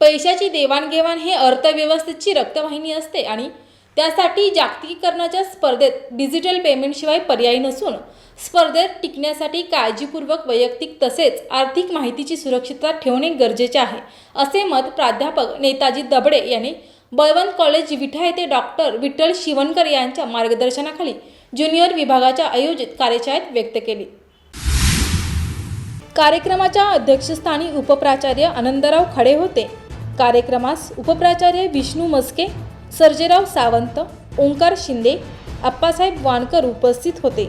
पैशाची देवाणघेवाण हे अर्थव्यवस्थेची रक्तवाहिनी असते आणि त्यासाठी जागतिकीकरणाच्या स्पर्धेत डिजिटल पेमेंटशिवाय पर्याय नसून स्पर्धेत टिकण्यासाठी काळजीपूर्वक वैयक्तिक तसेच आर्थिक माहितीची सुरक्षितता ठेवणे गरजेचे आहे असे मत प्राध्यापक नेताजी दबडे यांनी बळवंत कॉलेज विठा येथे डॉक्टर विठ्ठल शिवणकर यांच्या मार्गदर्शनाखाली ज्युनियर विभागाच्या आयोजित कार्यशाळेत व्यक्त केली. कार्यक्रमाच्या अध्यक्षस्थानी उपप्राचार्य आनंदराव खडे होते. कार्यक्रमास उपप्राचार्य विष्णू मस्के सर्जेराव सावंत ओंकार शिंदे आप्पासाहेब वानकर उपस्थित होते.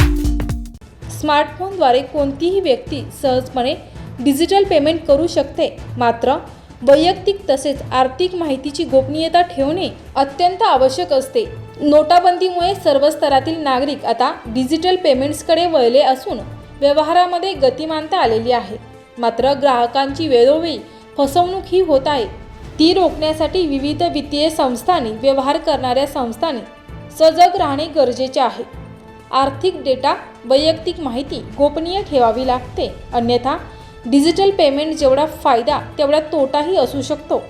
स्मार्टफोनद्वारे कोणतीही व्यक्ती सहजपणे डिजिटल पेमेंट करू शकते. मात्र वैयक्तिक तसेच आर्थिक माहितीची गोपनीयता ठेवणे अत्यंत आवश्यक असते. नोटाबंदीमुळे सर्व स्तरातील नागरिक आता डिजिटल पेमेंट्सकडे वळले असून व्यवहारामध्ये गतिमानता आलेली आहे. मात्र ग्राहकांची वेळोवेळी फसवणूक ही होत आहे. ती रोखण्यासाठी विविध वित्तीय संस्थांनी व्यवहार करणाऱ्या संस्थांनी सजग राहणे गरजेचे आहे. आर्थिक डेटा वैयक्तिक माहिती गोपनीय ठेवावी लागते. अन्यथा डिजिटल पेमेंट जेवढा फायदा तेवढा तोटाही असू शकतो.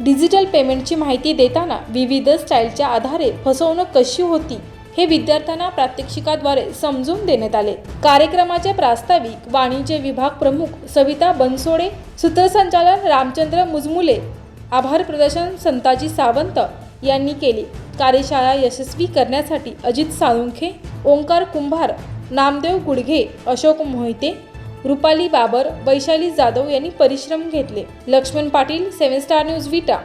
डिजिटल पेमेंटची माहिती देताना विविध स्टाईलच्या आधारे फसवणूक कशी होती हे विद्यार्थ्यांना प्रात्यक्षिकाद्वारे समजून देण्यात आले. कार्यक्रमाचे प्रास्ताविक वाणिज्य विभाग प्रमुख सविता बनसोडे सूत्रसंचालन रामचंद्र मुजमुले आभार प्रदर्शन संताजी सावंत यांनी केले. कार्यशाळा यशस्वी करण्यासाठी अजित साळुंखे ओंकार कुंभार नामदेव गुडघे अशोक मोहिते रुपाली बाबर वैशाली जाधव यांनी परिश्रम घेतले. Laxman Patil seven star news Vita